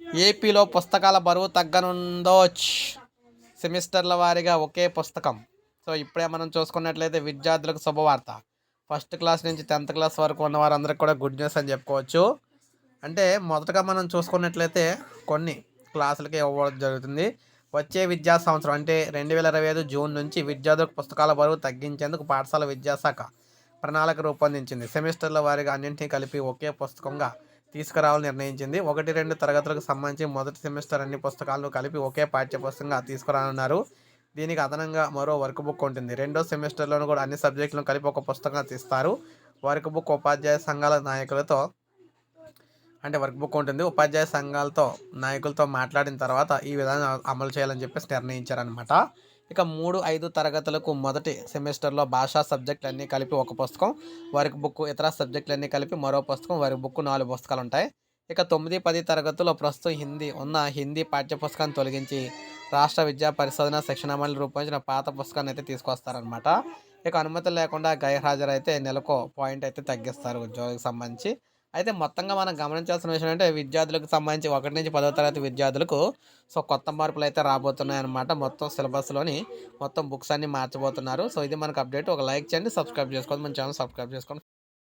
ఏపీలో పుస్తకాల బరువు తగ్గనుందో సెమిస్టర్ల వారీగా ఒకే పుస్తకం. సో ఇప్పుడే మనం చూసుకున్నట్లయితే విద్యార్థులకు శుభవార్త. ఫస్ట్ క్లాస్ నుంచి టెన్త్ క్లాస్ వరకు ఉన్న వారందరికీ కూడా గుడ్ న్యూస్ అని చెప్పుకోవచ్చు. అంటే మొదటగా మనం చూసుకున్నట్లయితే కొన్ని క్లాసులకి ఇవ్వడం జరుగుతుంది. వచ్చే విద్యా సంవత్సరం అంటే రెండు వేల ఇరవై ఐదు జూన్ నుంచి విద్యార్థులకు పుస్తకాల బరువు తగ్గించేందుకు పాఠశాల విద్యాశాఖ ప్రణాళిక రూపొందించింది. సెమిస్టర్ల వారీగా అన్నింటినీ కలిపి ఒకే పుస్తకంగా తీసుకురావాలని నిర్ణయించింది. ఒకటి రెండు తరగతులకు సంబంధించి మొదటి సెమిస్టర్ అన్ని పుస్తకాలను కలిపి ఒకే పాఠ్య పుస్తకంగా తీసుకురానున్నారు. దీనికి అదనంగా మరో వర్క్ బుక్ ఉంటుంది. రెండో సెమిస్టర్లోనూ కూడా అన్ని సబ్జెక్టులను కలిపి ఒక పుస్తకంగా తీస్తారు. వర్క్ బుక్ ఉపాధ్యాయ సంఘాల నాయకులతో అంటే వర్క్ బుక్ ఉంటుంది. ఉపాధ్యాయ సంఘాలతో నాయకులతో మాట్లాడిన తర్వాత ఈ విధానం అమలు చేయాలని చెప్పేసి నిర్ణయించారనమాట ఇక మూడు ఐదు తరగతులకు మొదటి సెమిస్టర్లో భాషా సబ్జెక్టులు అన్నీ కలిపి ఒక పుస్తకం వర్క్ బుక్ ఇతర సబ్జెక్టులన్నీ కలిపి మరో పుస్తకం వర్క్ బుక్ నాలుగు పుస్తకాలు ఉంటాయి ఇక తొమ్మిది పది తరగతుల్లో ప్రస్తుతం హిందీ ఉన్న హిందీ పాఠ్య పుస్తకాన్ని తొలగించి రాష్ట్ర విద్యా పరిశోధన శిక్షణ మండలి రూపొందించిన పాత పుస్తకాన్ని అయితే తీసుకొస్తారనమాట ఇక అనుమతి లేకుండా గైర్హాజరైతే నెలకు పాయింట్ అయితే తగ్గిస్తారు ఉద్యోగికి సంబంధించి. అయితే మొత్తంగా మనం గమనించాల్సిన విషయం అంటే విద్యార్థులకు సంబంధించి ఒకటి నుంచి పదో తరగతి విద్యార్థులకు సో కొత్త మార్పులు అయితే రాబోతున్నాయి అనమాట మొత్తం సిలబస్లోని మొత్తం బుక్స్ అన్ని మార్చబోతున్నారు. సో ఇది మనకు అప్డేట్. ఒక లైక్ చేయండి సబ్స్క్రైబ్ చేసుకోండి. మన ఛానల్ సబ్స్క్రైబ్ చేసుకోండి.